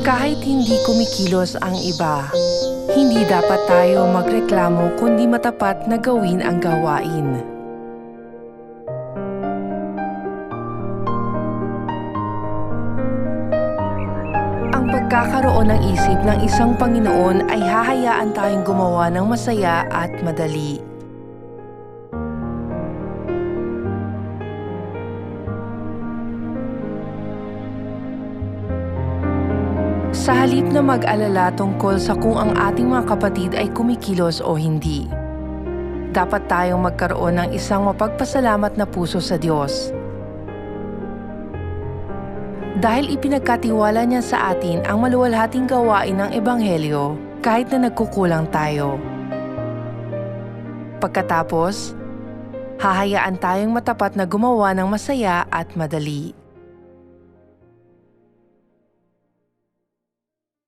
Kahit hindi kumikilos ang iba, hindi dapat tayo magreklamo kundi matapat na gawin ang gawain. Ang pagkakaroon ng isip ng isang Panginoon ay hahayaan tayong gumawa ng masaya at madali. Sa halip na mag-alala tungkol sa kung ang ating mga kapatid ay kumikilos o hindi, dapat tayong magkaroon ng isang mapagpasalamat na puso sa Diyos. Dahil ipinagkatiwala niya sa atin ang maluwalhating gawain ng Ebanghelyo kahit na nagkukulang tayo. Pagkatapos, hahayaan tayong matapat na gumawa ng masaya at madali.